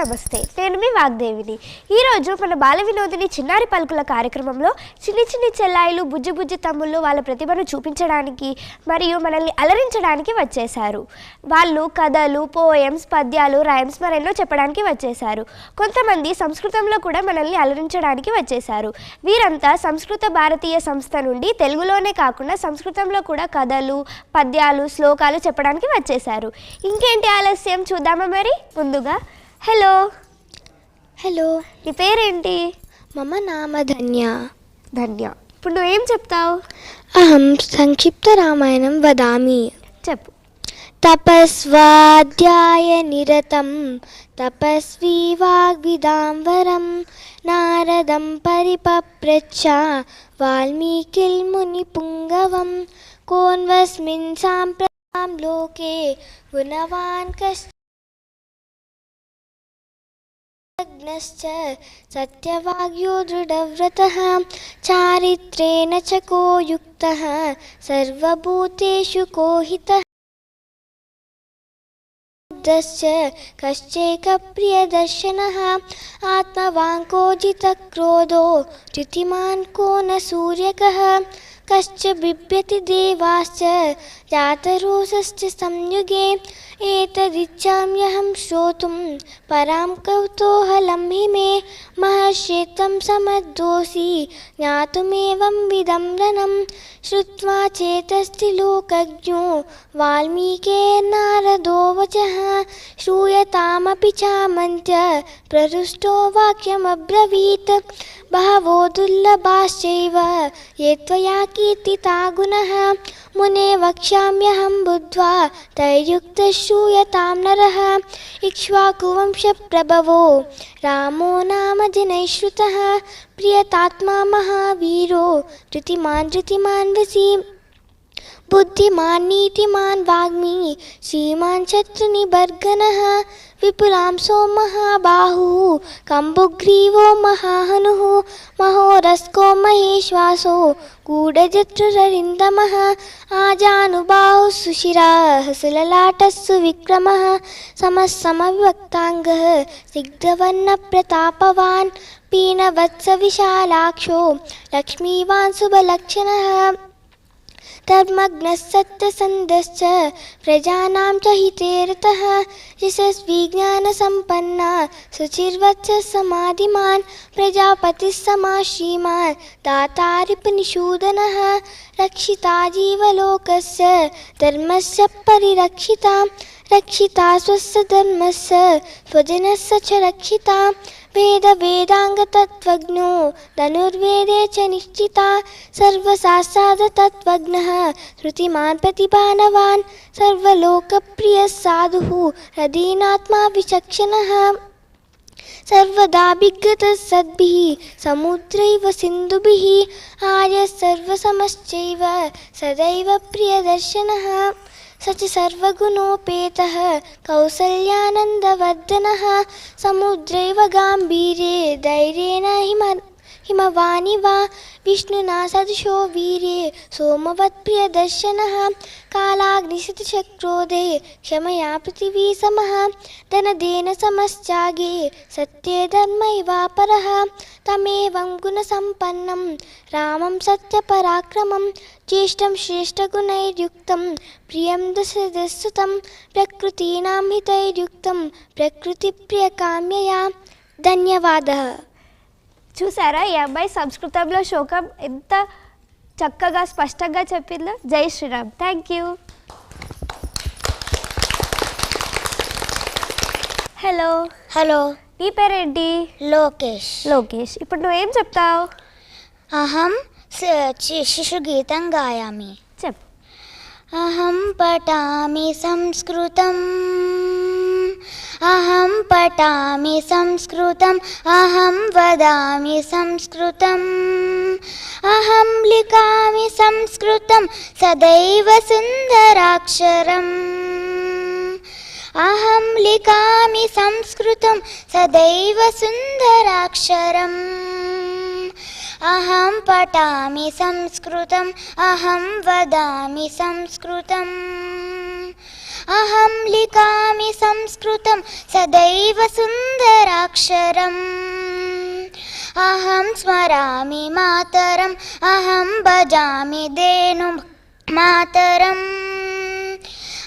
నమస్తే. నేను మీ వాగ్దేవిని. ఈరోజు మన బాల వినోదిని చిన్నారి పలుకుల కార్యక్రమంలో చిన్ని చిన్ని చెల్లాయిలు బుజ్జి బుజ్జి తమ్ముళ్ళు వాళ్ళ ప్రతిభను చూపించడానికి మరియు మనల్ని అలరించడానికి వచ్చేశారు. వాళ్ళు కథలు పోయమ్స్ పద్యాలు రైమ్స్ మరెన్నో చెప్పడానికి వచ్చేశారు. కొంతమంది సంస్కృతంలో కూడా మనల్ని అలరించడానికి వచ్చేశారు. వీరంతా సంస్కృత భారతీయ సంస్థ నుండి తెలుగులోనే కాకుండా సంస్కృతంలో కూడా కథలు పద్యాలు శ్లోకాలు చెప్పడానికి వచ్చేశారు. ఇంకేంటి ఆలస్యం చూద్దామా మరి? ముందుగా హలో. హలో. నీ పేరేంటి? మమ నామ ధన్య. ధన్య ఇప్పుడు నువ్వేం చెప్తావు? అహం సంక్షిప్తరామాయణం వదామి. చెప్పు. తపస్వాధ్యాయ నిరతం తపస్వీ వాగ్విదాంవరం నారదం పరిపప్రచ్చ వాల్మీకిల్ముని పుంగవం కోన్వస్మిన్ సాంప్రదాం లోకే గుణవాన్ కశ్చ सत्यवाग्यो दृढव्रतः, चारित्रेण च को युक्तः सर्वभूतेषु कोहितः। बुद्धश्च कश्चैकप्रियदर्शनः, आत्मवाङ्कोजितक्रोधो, च्युतिमान् को न सूर्यकः। कश्च बिभ्यति देवाश्च जातरोषश्च संयुगे एतदिच्छाम्यहं श्रोतुं परां कौतूहलं हि मे महर्षेत्वं समद्दोषि ज्ञातुमेवं विदं रनं श्रुत्वा चेतस्ति लोकज्ञो वाल्मीकेर्नारदो वचः श्रूयतामपि चामन्त्य प्रहृष्टो वाक्यमब्रवीत्। बहवो दुर्लभाश्चैव ये त्वया कीर्तिता गुणः मुने वक्ष्याम्यहं बुद्ध्वा नरः। इक्ष्वाकुवंशप्रभवो रामो नाम जनैः श्रुतः। प्रियतात्मा महावीरो। धृतिमान् धृतिमान् वसी। बुद्धिमान्, नीतिमान् वाग्मी। श्रीमान् शत्रुनिबर्गनः। विपुलांसो महाबाहुः कम्बुग्रीवो महाहनुः महोरस्को महेश्वासो गूढजत्रुररिन्दमः आजानुबाहुः सुशिराः सुललाटः सुविक्रमः समः समविभक्ताङ्गः सिग्धवर्णप्रतापवान् पीनवत्सविशालाक्षो लक्ष्मीवान् शुभलक्षणः धर्मज्ञः सत्यसन्धश्च प्रजानां च हिते रतः यशस्विज्ञानसम्पन्ना शुचिर्वत्स समाधिमान्, प्रजापतिः समा श्रीमान् दातारिपनिषूदनः। रक्षिता जीवलोकस्य, धर्मस्य परिरक्षिता। रक्षिता स्वस्य धर्मस्य, स्वजनस्य च रक्षिता। वेदवेदाङ्गतत्त्वज्ञो धनुर्वेदे च निश्चिता सर्वशास्त्रादतत्त्वज्ञः श्रुतिमान् प्रतिभानवान् सर्वलोकप्रियः साधुः हदीनात्मा विचक्षणः। सर्वदा विगतः सद्भिः समुद्रैव सिन्धुभिः आर्यः सर्वसमश्चैव सदैव प्रियदर्शनः स च सर्वगुणोपेतः कौसल्यानन्दवर्धनः समुद्रैव गाम्भीर्ये धैर्येण हिम हिमवानि वा? विष्णुना सदृशो वीर्ये सोमवत्प्रियदर्शनः कालाग्निशितचक्रोधे क्षमया पृथिवी समः धनदेन समश्चागे सत्ये धर्मैवापरः तमेवं गुणसम्पन्नं रामं सत्यपराक्रमं ज्येष्ठं श्रेष्ठगुणैर्युक्तं प्रियं दशदस्सुतं प्रकृतीनां हितैर्युक्तं प्रकृतिप्रियकाम्यया। धन्यवादः। చూసారా? ఈ అమ్మాయి సంస్కృతంలో శోకం ఎంత చక్కగా స్పష్టంగా చెప్పిందో. జై Shriram. Thank you hello hello నీ పేరేంటి? లోకేష్. లోకేష్. ఇప్పుడు నువ్వేం చెప్తావు? అహం శిశుగీతం గాయామి. చెప్పు. అహం పటామి సంస్కృతం. अहं पठामि संस्कृतम् अहं वदामि संस्कृतम्। अहं लिखामि संस्कृतं सदैव सुन्दराक्षरम्। अहं लिखामि संस्कृतं सदैव सुन्दराक्षरम्। अहं पठामि संस्कृतम् अहं वदामि संस्कृतम्। अहं लिखामि संस्कृतं सदैव सुन्दराक्षरम्। अहं स्मरामि मातरम् अहं भजामि धेनु मातरम्।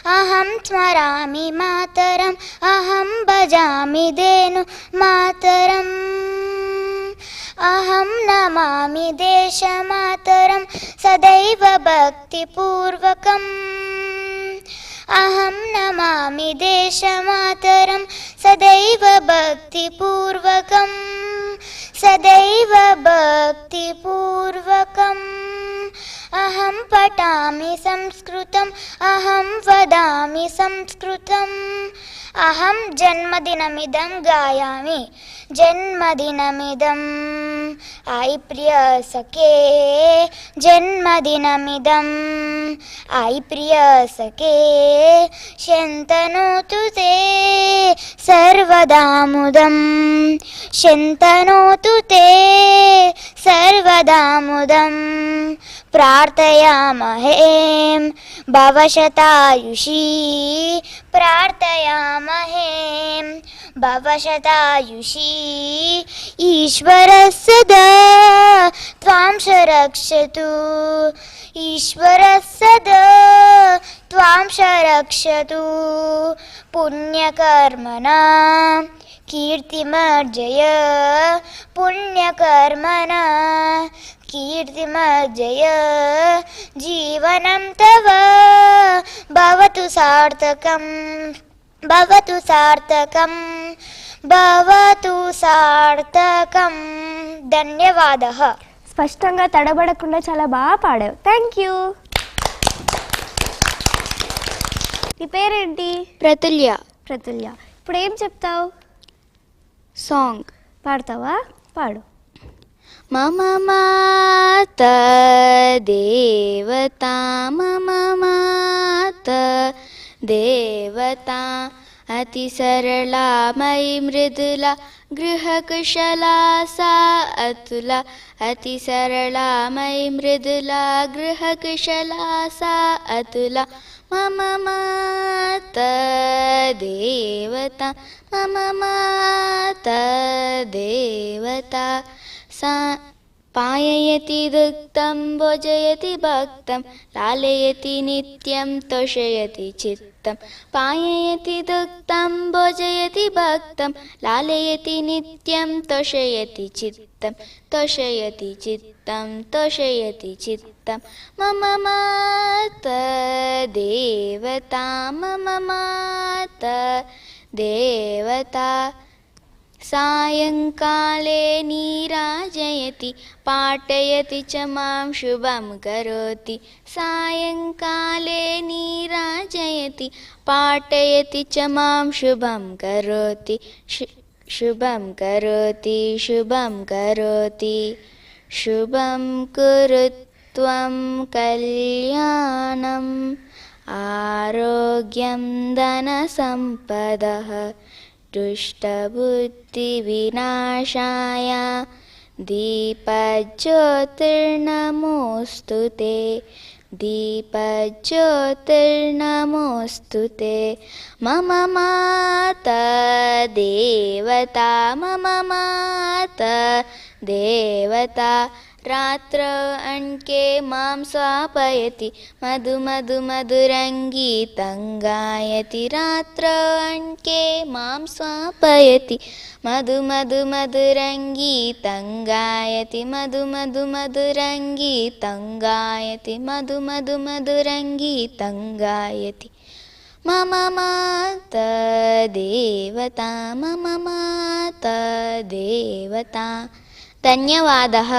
अहं स्मरामि मातरम् अहं भजामि धेनु मातरम्। अहं नमामि देशमातरं सदैव भक्तिपूर्वकम् अहं नमामि देशमातरं सदैव भक्तिपूर्वकम्। सदैव भक्तिपूर्वकम्। अहं पठामि संस्कृतम् अहं वदामि संस्कृतम्। अहं जन्मदिनमिदं गायामि జన్మదినమిదం. I Priya సఖే జన్మదినమిదం. ఐ ప్రియ సఖే శంతనోతు తే సర్వదాముదం. శంతనోతు తే సర్వదాముదం. प्रार्थयामहे। भवशतायुषी प्रार्थयामहे। भवशतायुषी ईश्वरः सदा त्वां रक्षतु ईश्वरः सदा त्वां रक्षतु पुण्यकर्मणा कीर्तिमर्जय। पुण्यकर्मणा कीर्तिमर्जय जीवनं तव भवतु सार्थकम् भवतु सार्थकम् भवतु సార్థకం ధన్యవాదः స్పష్టంగా తడబడకుండా చాలా బాగా పాడావు థ్యాంక్ యూ నీ పేరేంటి ప్రతుల్య ప్రతుల్య ఇప్పుడు ఏం చెప్తావు సాంగ్ పాడతావా పాడు मम मा देवता मम मात देवता अतिसरला मयि मृदुला गृहकुशला सा अतुला अतिसरला मयि मृदुला गृहकुशला सा अतुला मम माता देवता मम माता देवता। पाययति दुग्धं भोजयति भक्तं लालयति नित्यं तोषयति चित्तं। पाययति दुग्धं भोजयति भक्तं लालयति नित्यं तोषयति चित्तं। तोषयति चित्तं तोषयति चित्तं। मम माता देवता मम माता देवता सायङ्काले नीराजयति पाठयति च मां शुभं करोति। सायङ्काले नीराजयति पाठयति च मां शुभं करोति। शुभं करोति शुभं करोति। शुभं कुरु त्वं कल्याणम् आरोग्यं धनसम्पदः दुष्टबुद्धिविनाशाय। दीपज्योतिर्नमोऽस्तु ते। दीपज्योतिर्नमोऽस्तु ते। मम माता देवता मम माता देवता रात्रौ अङ्के मां स्वापयति। मधु मधु मधुरङ्गीतं गायति रात्रौ अङ्के मां स्वापयति। मधु मधु मधुरङ्गीतं गायति मधु मधु मधुरङ्गीतं गायति मधु मधु मधुरङ्गीतं गायति मम मातदेवता मम मातदेवता धन्यवादः।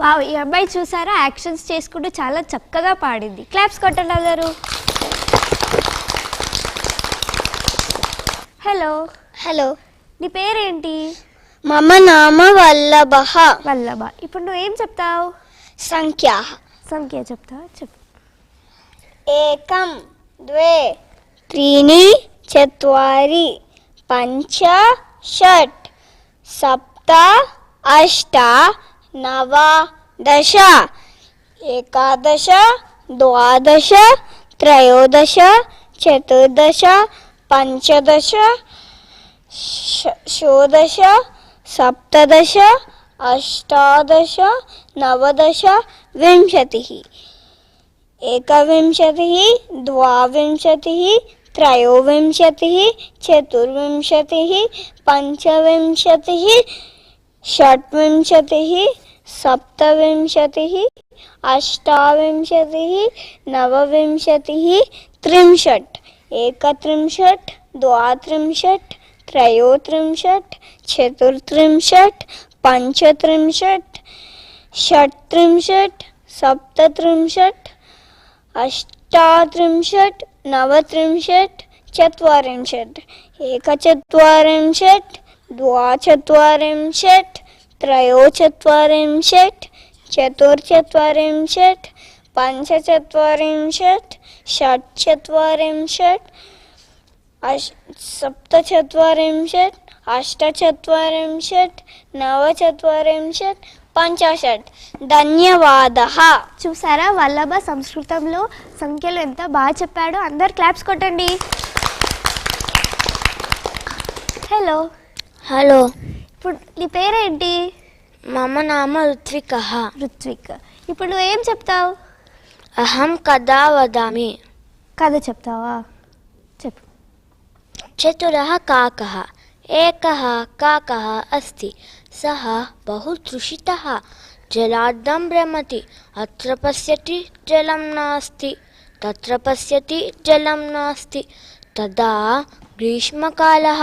వావ్ ఈ అబ్బాయి చూసారా? యాక్షన్స్ చేసుకుంటూ చాలా చక్కగా పాడింది. క్లాప్స్ కొట్టండి అందరూ. హలో. హలో. నీ పేరేంటి? మమ నామ వల్లభ వల్లభ. ఇప్పుడు నువ్వేం చెప్తావు? సంఖ్యా. సంఖ్య చెప్తావా చెప్పు. ఏకం ద్వే త్రీణి చత్వారి పంచ షట్ సప్త అష్ట नवादश एकादश द्वादश त्रयोदश चतुर्दश पंचदश षोडश सप्तदश अष्टादश नवदश विंशतिः। एकविंशतिः द्वाविंशतिः त्रयोविंशतिः चतुर्विंशतिः पञ्चविंशतिः षड्विंशतिः, सप्तविंशतिः, अष्टाविंशतिः, नवविंशतिः, त्रिंशत्। एकत्रिंशत्, द्वात्रिंशत्, त्रयोत्रिंशत्, चतुर्त्रिंशत्, पञ्चत्रिंशत्, षट्त्रिंशत्, सप्तत्रिंशत्, अष्टात्रिंशत्, नवत्रिंशत्, चत्वारिंशत्। एकचत्वारिंशत् द्वाचत्वारिंशत् त्रयोचत्वारिंशत् चतुर्चत्वारिंशत् पञ्चचत्वारिंशत् षट्चत्वारिंशत् अष् सप्तचत्वारिंशत् अष्टचत्वारिंशत् नवचत्वारिंशत् पञ्चाशत् धन्यवादः చూసారా వల్లభ సంస్కృతంలో సంఖ్యలు ఎంత బాగా చెప్పాడో అందరు క్లాప్స్ కొట్టండి హలో హలో ఇప్పుడు నీ పేరేంటి మమ నామ ఋత్వికः ఋత్విక్ ఇప్పుడు నువ్వేం చెప్తావు అహం కదా వదామి కథ చెప్తావా చెప్పు చతురः काकः एकः काकः अस्ति सः बहु तृषितः जलार्धं भ्रमति अत्र पश्यति जलं नास्ति तत्र पश्यति जलं नास्ति तदा ग्रीष्मकालः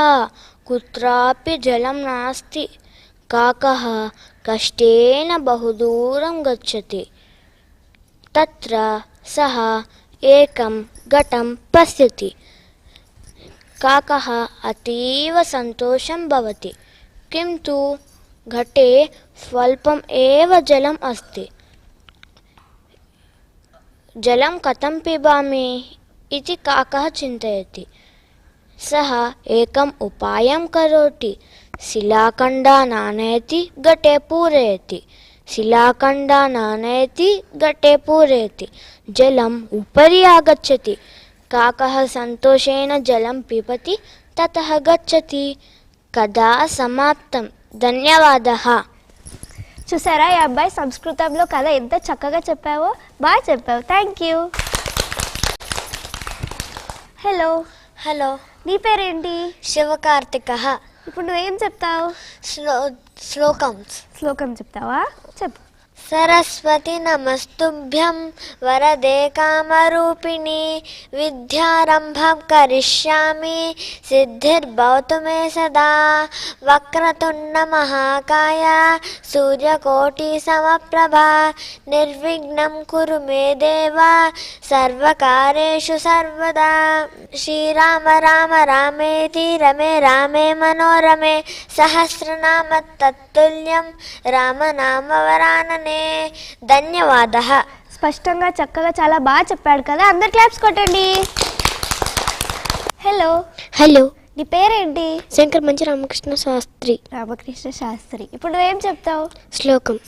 कुत्रापि जलं नास्ति। काकः कष्टेन बहु दूरं गच्छति। तत्र सः एकं घटं पश्यति। काकः अतीव सन्तोषं भवति। किन्तु घटे स्वल्पम् एव जलम् अस्ति। जलं कथं पिबामि इति काकः चिन्तयति सः एकम् उपायं करोति शिलाखण्डान् आनयति घटे पूरयति शिलाखण्डान् आनयति घटे पूरयति जलम् उपरि आगच्छति काकः सन्तोषेण जलं पिबति ततः गच्छति कदा समाप्तं धन्यवादः చూసారా ఈ అబ్బాయి సంస్కృతంలో కథ ఎంత చక్కగా చెప్పావో బాగా చెప్పావు థ్యాంక్ యూ హలో హలో నీ పేరేంటి? శివకార్తికः. ఇప్పుడు నువ్వేం చెప్తావు? శ్లో శ్లోకం. శ్లోకం చెప్తావా? చెప్పు. सरस्वती नमस्तुभ्यं वरदे कामरूपिणी विद्यारंभ करिष्यामि। सिद्धिर्भवतु मे सदा। वक्रतुण्डमहाकाय सूर्यकोटिसमप्रभा, निर्विघ्नं कुरु मे देव। सर्वकारेषु सर्वदा। श्रीराम राम रामेति रमे रामे मनोरमे। सहस्रनाम तत्तुल्यं। रामनामवरानने తత్తుల్యం రామనామవరాననే ధన్యవాద స్పష్టంగా చక్కగా చాలా బాగా చెప్పాడు కదా అందరు క్లాప్స్ కొట్టండి హలో హలో నీ పేరేంటి శంకర్ మంచి రామకృష్ణ శాస్త్రి రామకృష్ణ శాస్త్రి ఇప్పుడు నువ్వేం చెప్తావు శ్లోకం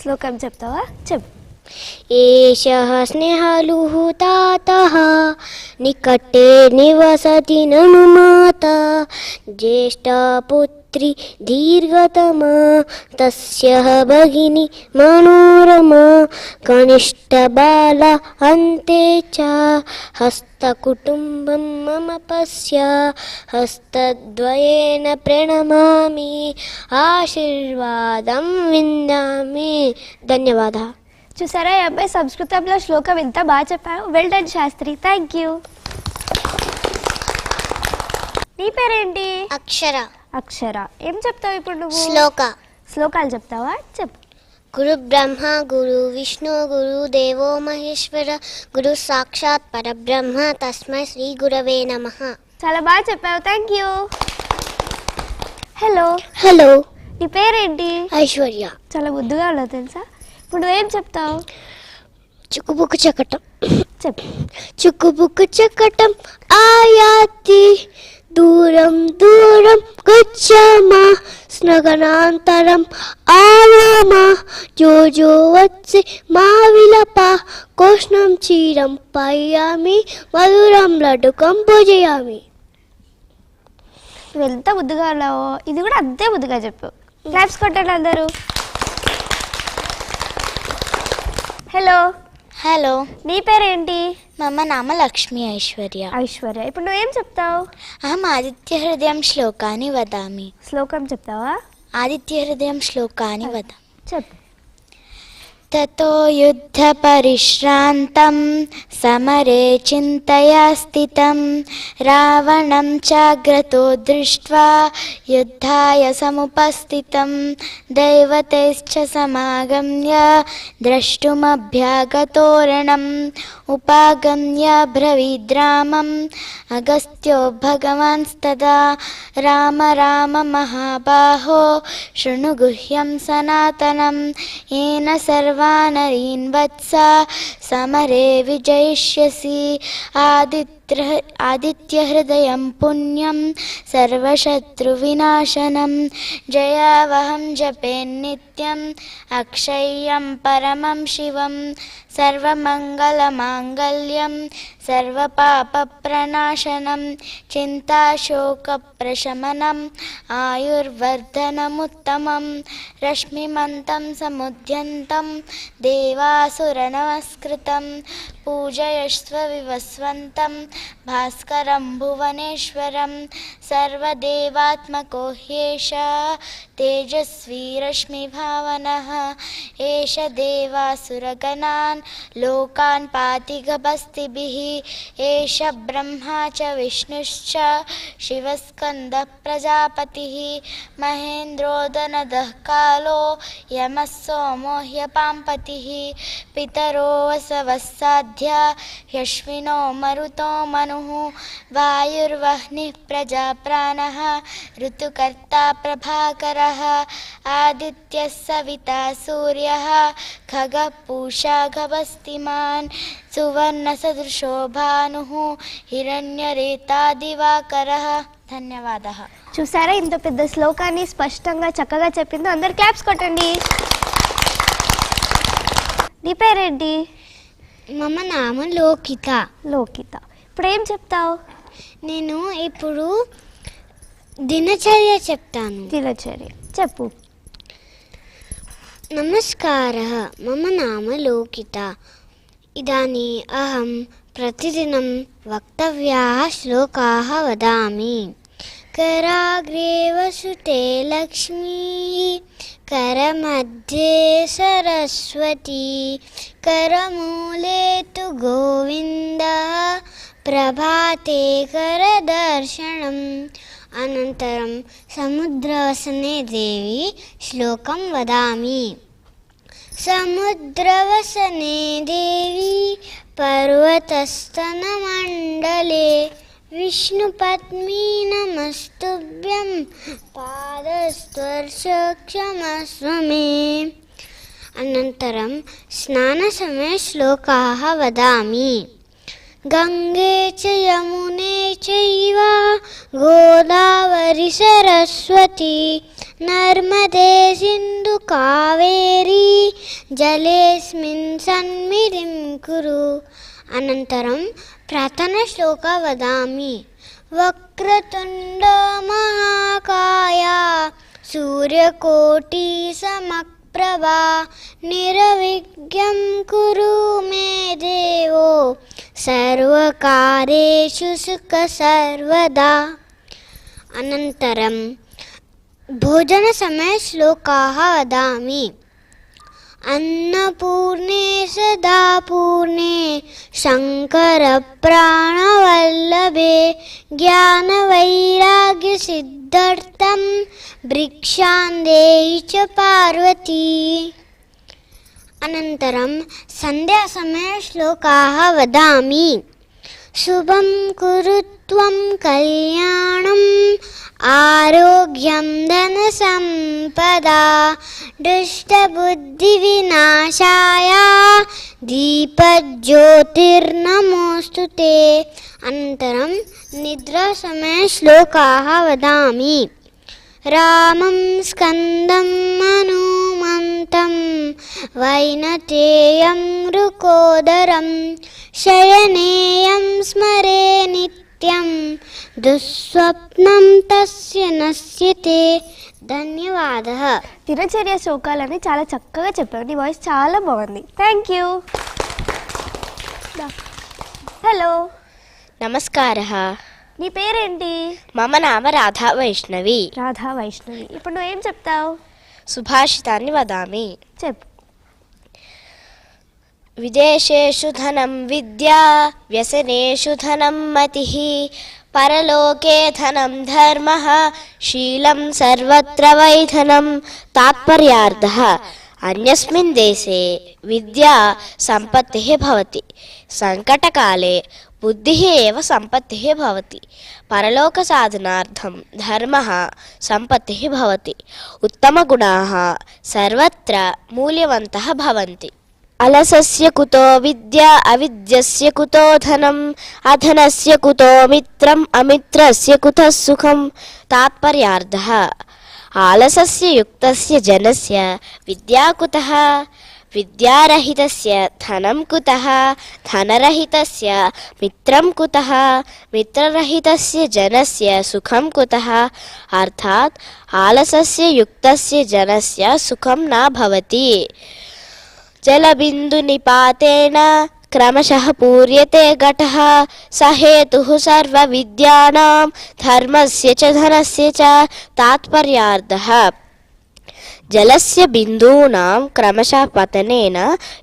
శ్లోకం చెప్తావా చెప్పు एषः स्नेहलुः तातः निकटे निवसति ननु माता పుత్రి దీర్ఘతమా తస్య భగిని మనోరమా కనిష్ట బాల అంతే చ హస్త కుటుంబం మమ పశ్య హస్తద్వయేన ప్రణమామి ఆశీర్వాదం విందామి ధన్యవాద చూసారా ఈ అబ్బాయి సంస్కృతంలో శ్లోకం ఇంత బాగా చెప్పావు? Well done Shastri. Thank you నీ పేరేంటి? అక్షర. అక్షర. ఏం చెప్తావు ఇప్పుడు నువ్వు? శ్లోక. శ్లోకాలు చెప్తావా? చెప్పు. గురు బ్రహ్మ గురు విష్ణు గురు దేవో మహేశ్వర గురు సాక్షాత్ పరబ్రహ్మ తస్మై శ్రీ గురవే నమ. చాలా బాగా చెప్పావు. థ్యాంక్ యూ హలో హలో నీ పేరేంటి? ఐశ్వర్య. చాలా ముద్దుగా ఉన్నావు తెలుసా? ఇప్పుడు నువ్వేం చెప్తావు? చుక్కుబుక్కు చకటం చెప్పు. చుక్కుబుక్కు చకటం ఆయాతి. దూరం దూరం గచ్చామా స్నగనాంతరం ఆవామా జోజో వచ్చి మా విలప కోష్ణం చీరం పయ్యామి మధురం లడ్డు భుజయామి. ఎంత బుద్ధిగా ఉన్నావో? ఇది కూడా అంతే బుద్ధిగా చెప్పు. క్లాప్స్ కొట్టండి అందరూ. Hello hello. నీ పేరేంటి? మమ నామ లక్ష్మీ ఐశ్వర్య. ఐశ్వర్య ఇప్పుడు నువ్వేం చెప్తావు? అహం ఆదిత్య హృదయం శ్లోకాన్ని వదామి. శ్లోకం చెప్తావా? ఆదిత్య హృదయం శ్లోకాన్ని వదామి చెప్పు. ततो युद्धपरिश्रान्तं समरे चिन्तया स्थितं रावणं चाग्रतो दृष्ट्वा युद्धाय समुपस्थितं। दैवतैश्च समागम्य द्रष्टुमभ्यागतोरणम्। उपागम्य ब्रवीद्रामम्। अगस्त्यो भगवांस्तदा राम राम महाबाहो शृणु गुह्यं सनातनं येन सर्वानरीन् वत्स समरे विजयिष्यसि। आदित्य आदित्यहृदयं पुण्यं सर्वशत्रुविनाशनं। जयावहं जपेन्नित्यम् अक्षय्यं परमं शिवं सर्वमङ्गलमाङ्गल्यं सर्वपापप्रणाशनं चिन्ताशोकप्रशमनम् आयुर्वर्धनमुत्तमं रश्मिमन्तं समुद्यन्तं देवासुरनमस्कृतं पूजयस्व विवस्वन्तं भास्करं भुवनेश्वरं सर्वदेवात्मको तेजस्वी रश्मिभावनः एष देवासुरगणान्, लोकान् पाति गभस्तिभिः एष ब्रह्मा च विष्णुश्च शिवस्कन्दः प्रजापतिः महेन्द्रोदनदः कालो यमः सोमो ह्यपाम्पतिः। पितरो वसवः साध्या, ह्यश्विनो मरुतो मनुः। वायुर्वह्निः प्रजाप्राणः। ऋतुकर्ता प्रभाकरः। आदित्यः सविता सूर्यः खगः पूषा गभस्तिमान् सुवर्णसदृशो भानुः हिरण्यरेतादिवाकरः ధన్యవాదः చూసారా ఇంత పెద్ద శ్లోకాన్ని స్పష్టంగా చక్కగా చెప్పిందో అందరు క్లాప్స్ కొట్టండి నీ పేరేంటి మమ నామ లోకిత లోకిత ఇప్పుడు ఏం చెప్తావు నేను ఇప్పుడు దినచర్య చెప్తాను దినచర్య చెప్పు नमस्कारः मम नाम लोकिता इदानीम् अहं प्रतिदिनं वक्तव्याः श्लोकाः वदामि कराग्रे वसुते लक्ष्मी करमध्ये सरस्वती करमूले तु गोविन्दः प्रभाते करदर्शनम् अनन्तरं समुद्रवसने देवी श्लोकं वदामि समुद्रवसने देवी पर्वतस्तनमण्डले विष्णुपत्नी नमस्तुभ्यं पादस्पर्शक्षमस्व मे अनन्तरं स्नानसमये श्लोकाः वदामि गङ्गे च यमुने चैव गोदावरि सरस्वती नर्मदे सिन्धुकावेरी जलेऽस्मिन् सन्निधिं कुरु अनन्तरं प्रार्थनाश्लोकः वदामि वक्रतुण्ड महाकाया सूर्यकोटिसमप्रभा निरविघ्नं कुरु मे देवो। सर्वकारेषु सुख सर्वदा। अनन्तरं भोजनसमये श्लोकाः वदामि। अन्नपूर्णे सदा पूर्णे शङ्करप्राणवल्लभे ज्ञानवैराग्यसिद्धर्थं भिक्षां देहि च पार्वती अनन्तरं सन्ध्यासमये श्लोकाः वदामि शुभं कुरु त्वं कल्याणम् आरोग्यं धनसम्पदा दुष्टबुद्धिविनाशाय दीपज्योतिर्नमोऽस्तु ते अनन्तरं निद्रासमये श्लोकाः वदामि రామం స్కందం హనుమంతం వైనతేయం రుకోదరం శయనేయం స్మరే నిత్యం దుస్వప్నం తస్య నశ్యతే. ధన్యవాద. దినచర్య శ్లోకాలని చాలా చక్కగా చెప్పావు. నీ వాయిస్ చాలా బాగుంది. థ్యాంక్ యూ హలో నమస్కార. నీ పేరేంటి? మమ నామ రాధా వైష్ణవి. రాధా వైష్ణవి. ఇప్పుడు నువ్వేం చెప్తావు? సుభాషితాన్ని వదామి. చెప్పు. విదేశేషు ధనం విద్యా వ్యసనేషు ధనం మతి పరలోకే ధనం ధర్మ శీలం సర్వత్ర వైధనం తాత్పర్యార్థ. అన్యస్మిన్ దేశే విద్యా సంపత్తి భవతి. సంకటకాలే బుద్ధి ఏవ సంపత్తి భవతి. పరలోక సాధనార్థం ధర్మ సంపత్తి భవతి. ఉత్తమగుణాः సర్వత్ర మూల్యవంతः భవంతి. అలసస్య కుతో విద్య అవిద్యస్య కుతో ధనం అధనస్య కుతో మిత్రం అమిత్రస్య కుతః సుఖం తాత్పర్యార్థः. ఆలసస్య యుక్తస్య జనస్య విద్యా కుతః విద్యారహితస్య ధనం కుతః ధనరహితస్య మిత్రం కుతః మిత్రరహితస్య జనస్య సుఖం కుతః అర్థాత్ ఆలస్య యుక్తస్య జనస్య సుఖం నా భవతి జలబిందునిపాతేన క్రమశः పూర్యతే ఘటः స హేతుः సర్వవిద్యానాం ధర్మస్య చ ధనస్య చ తాత్పర్యార్థः జలస్య బిందూనాం క్రమశः పతనేన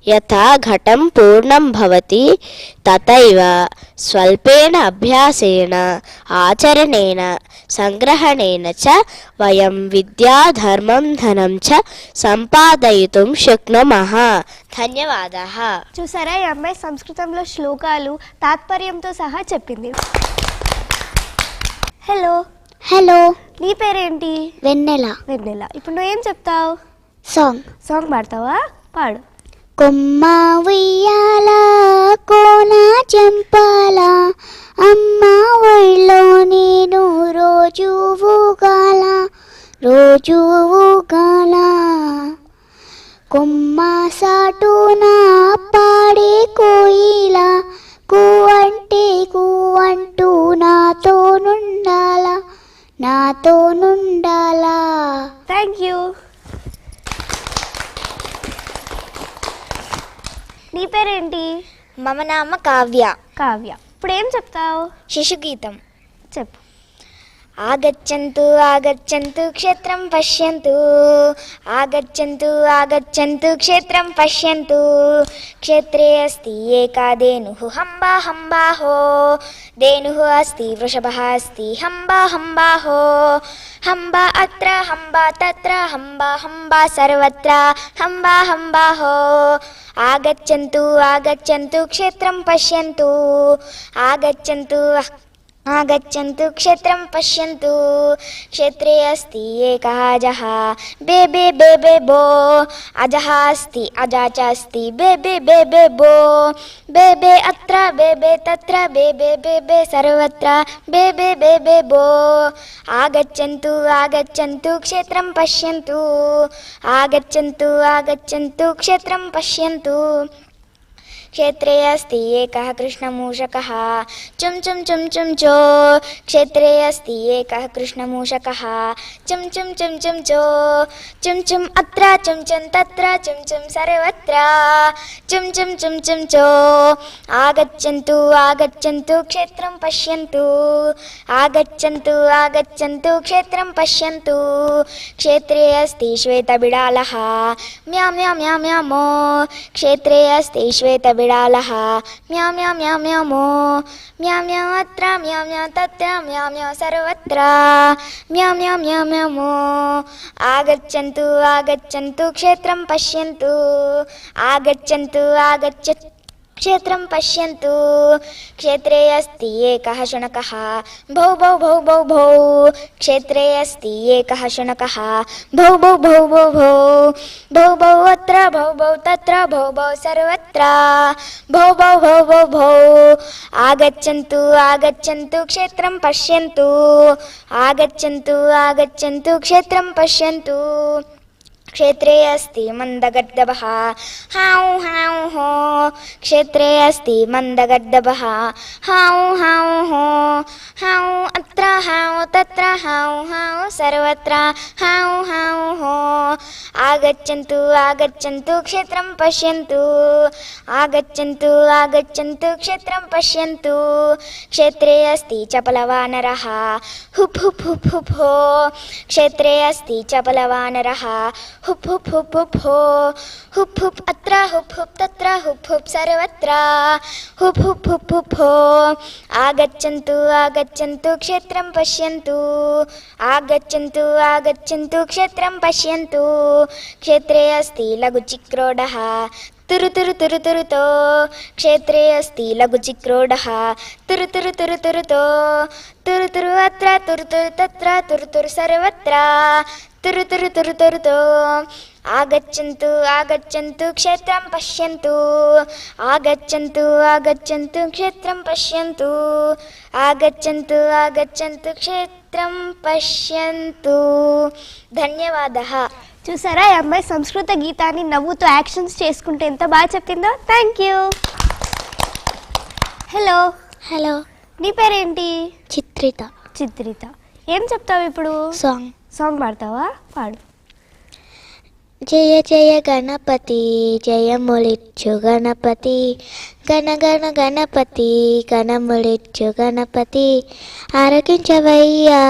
యథా ఘటం పూర్ణం భవతి తథైవ స్వల్పేన అభ్యాసేన ఆచరణేన సంగ్రహణేన చ వయం విద్యా ధర్మం ధనం చ సంపాదయితుం శక్నుమః ధన్యవాదాः చూసారా ఈ అమ్మాయి సంస్కృతంలో శ్లోకాలు తాత్పర్యంతో సహా చెప్పింది. హలో. హలో. నీ పేరేంటి? వెన్నెల. వెన్నెల. ఇప్పుడు నువ్వేం చెప్తావు? సాంగ్. సాంగ్ పాడతావా? పాడు. కొమ్మ ఉయ్యాల కోన చెంపాల అమ్మ ఒళ్ళో నేను రోజు ఊగాల రోజు ఊగాల. కొమ్మ సాటున పాడే కోయిల కూవంటే కూవంటూ నాతో నుండాల. నాతో నుండాలా? థ్యాంక్ యూ నీ పేరేంటి? మమ నామ కావ్య. కావ్య. ఇప్పుడు ఏం చెప్తావు? శిశుగీతం. చెప్పు. ఆగచ్చంతు ఆగచ్చంతు క్షేత్రం పశ్యంతు. ఆగచ్చంతు ఆగచ్చంతు క్షేత్రం పశ్యంతు. క్షేత్రే అస్తి ఏకా ధేనుః హంబా హంబాహో ధేనుః అస్తి వృషభ అస్తి హంబా హంబాహో హంబా అత్ర హంబా తత్ర హంబా హంబా సర్వత్ర హంబా హంబాహో ఆగచ్చంతు ఆగచ్చంతు క్షేత్రం పశ్యంతు. ఆగచ్చంతు आगच्छन्तु क्षेत्रं पश्यन्तु क्षेत्रे अस्ति एकः अजः बे बे बे बे बो अजः अस्ति अजा च अस्ति बे बे बे बे बो बे बे अत्र बे बे तत्र बे बे बे बे सर्वत्र बे बे बे बे बो आगच्छन्तु आगच्छन्तु क्षेत्रं पश्यन्तु आगच्छन्तु आगच्छन्तु क्षेत्रं पश्यन्तु क्षेत्रे अस्ति एकः कृष्णमूषकः चुं चुं चुं चुं चो क्षेत्रे अस्ति एकः कृष्णमूषकः चुं चुं चुं चुं चो चुं चुम् अत्र चुं चुं तत्र चुं चुं सर्वत्र चुं चुं चुं चुं चो आगच्छन्तु आगच्छन्तु क्षेत्रं पश्यन्तु आगच्छन्तु आगच्छन्तु क्षेत्रं पश्यन्तु क्षेत्रे अस्ति श्वेतबिडालः म्या म्या म्या म्या मो क्षेत्रे अस्ति श्वेतबिडालः म्या म्या म्या म्या मो म्या म्या अत्र म्या म्या तत्र म्या म्या सर्वत्र म्या म्या म्या म्या मो आगच्छन्तु आगच्छन्तु क्षेत्रं पश्यन्तु आगच्छन्तु आगच्छ क्षेत्रं पश्यन्तु क्षेत्रे अस्ति एकः शुनकः भौ भौ भौ भौ भौ क्षेत्रे अस्ति एकः शुनकः भौ भौ भौ भौ भौ भौ भौ अत्र भौ भौ तत्र भौ भौ सर्वत्र भौ भौ भौ भौ भौ आगच्छन्तु आगच्छन्तु क्षेत्रं पश्यन्तु आगच्छन्तु आगच्छन्तु क्षेत्रं पश्यन्तु क्षेत्रे अस्ति मन्दगर्दभः हाउ हाउ हो क्षेत्रे अस्ति मन्दगर्दभः हाउ हाउ हो हाउ अत्र हाउ तत्र हाउ हाउ सर्वत्र हाउ हाउ हो। आगच्छन्तु आगच्छन्तु क्षेत्रं पश्यन्तु। आगच्छन्तु आगच्छन्तु क्षेत्रं पश्यन्तु। क्षेत्रे अस्ति चपलवानरः। हुप् हुप् हुप् हुप् हो। क्षेत्रे अस्ति चपलवानरः। हुप् हुप् हुप् हुप् हो हुप् हुप् अत्र हुप् हुप् तत्र हुप् हुप् सर्वत्र हुप् हुप् हुप् हुप् हो आगच्छन्तु आगच्छन्तु क्षेत्रं पश्यन्तु आगच्छन्तु आगच्छन्तु क्षेत्रं पश्यन्तु क्षेत्रे अस्ति लघुचिक्रोडः ತುರು ತುರು ತುರು ತುರುತೋ ಕ್ಷೇತ್ರೇ ಅಸ್ತಿ ಲಘುಚಿಕ್ರೋಡಃ ತುರು ತುರು ತುರು ತುರುತೋ ತುರು ತುರು ಅತ್ರ ತುರು ತುರು ತತ್ರ ತುರು ತುರು ಸರ್ವತ್ರ ತುರು ತುರು ತುರು ತುರುತೋ ಆಗಚ್ಚಂತು ಆಗಚ್ಚಂತು ಕ್ಷೇತ್ರಂ ಪಶ್ಯಂತು ಆಗಚ್ಚಂತು ಆಗಚ್ಚಂತು ಕ್ಷೇತ್ರಂ ಪಶ್ಯಂತು ಆಗಚ್ಚಂತು ಆಗಚ್ಚಂತು ಕ್ಷೇತ್ರಂ ಪಶ್ಯಂತು ಧನ್ಯವಾದ చూసారా? ఈ అమ్మాయి సంస్కృత గీతాన్ని నవ్వుతూ యాక్షన్స్ చేసుకుంటే ఎంత బాగా చెప్పిందో? థ్యాంక్ యూ హలో హలో నీ పేరేంటి? చిత్రిత. చిత్రిత. ఏం చెప్తావు ఇప్పుడు? సాంగ్ సాంగ్ పాడతావా? పాడు. జయ జయ గణపతి జయములిచ్చు గణపతి గణ గణ గణపతి గణములిచ్చు గణపతి ఆరగించవయ్యా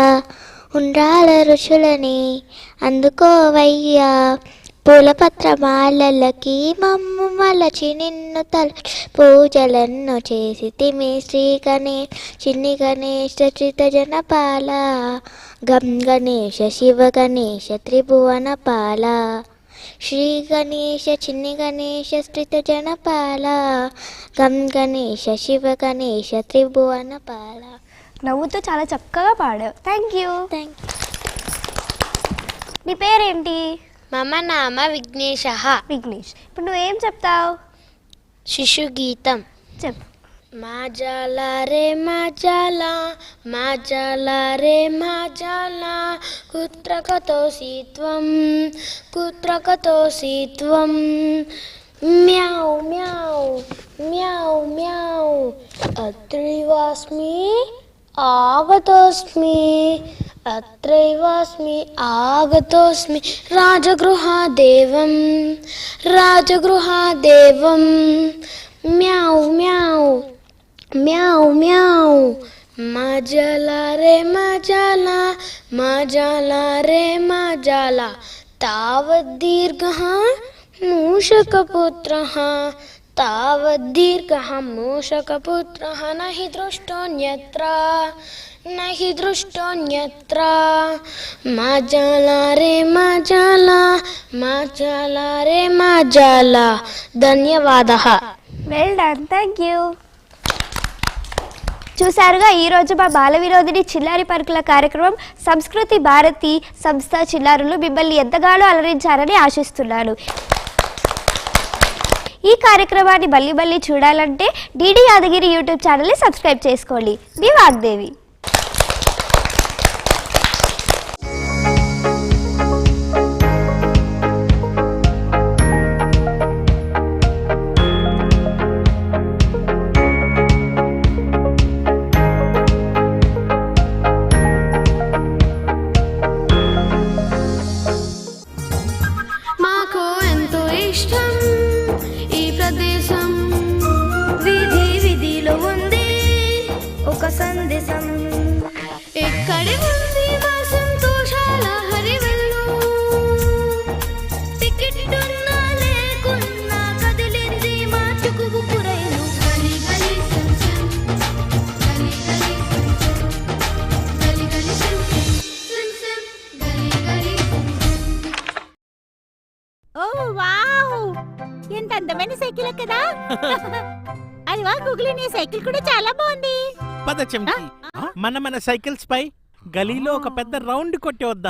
ఉండ్రాల ఋషులని అందుకోవయ్యా. పూలపత్రమాలలకి మమ్ము మలచి నిన్ను తల పూజలను చేసి తిమి శ్రీ గణేష్ చిన్ని గణేష చిత జనపాల గం గణేష శివ గణేష త్రిభువన పాల శ్రీ గణేష చిన్ని గణేష స్థిత జనపాల గం గణేష శివ గణేష త్రిభువన పాల. నవ్వుతూ చాలా చక్కగా పాడావు. థ్యాంక్ యూ థ్యాంక్ నీ పేరేంటి? మమ నామ విఘ్నేశ. విఘ్నేష్. ఇప్పుడు నువ్వేం చెప్తావు? శిశు గీతం. చెప్పు మాజాల రే మాజాల మాజాల రే మాజాల కుత్ర కతోసి త్వం కుత్ర కతోసి త్వం మ్యావ్ మ్యావ్ మ్యావ్ మ్యావ్. అత్రైవాస్మి आगतोस्मि अत्रैवास्मि आगतोऽस्मि राजगृहादेवं राजगृहादेवं म्याव म्याव म्याव म्याव मजला रे मजला मजला रे मजला तावद्दीर्घः मूषकपुत्रः। तावद्दीर्घः मूषकपुत्रः न हि दृष्टोऽन्यत्र न हि दृष्टोऽन्यत्र माजाला रे माजाला माजाला रे माजाला धन्यवादः వెల్ డన్ థ్యాంక్ యూ చూసారుగా ఈరోజు మా బాల వినోదిని చిన్నారి పరుకుల కార్యక్రమం సంస్కృతి భారతి సంస్థ చిన్నారులు మిమ్మల్ని ఎంతగానో అలరించారని ఆశిస్తున్నాను ఈ కార్యక్రమాన్ని మళ్ళీ మళ్ళీ చూడాలంటే డీడీ యాదగిరి యూట్యూబ్ ఛానల్ని సబ్స్క్రైబ్ చేసుకోండి. మీ వాగ్దేవి. మన సైకిల్స్ పై గలీలో ఒక పెద్ద రౌండ్ కొట్టి వద్దాం.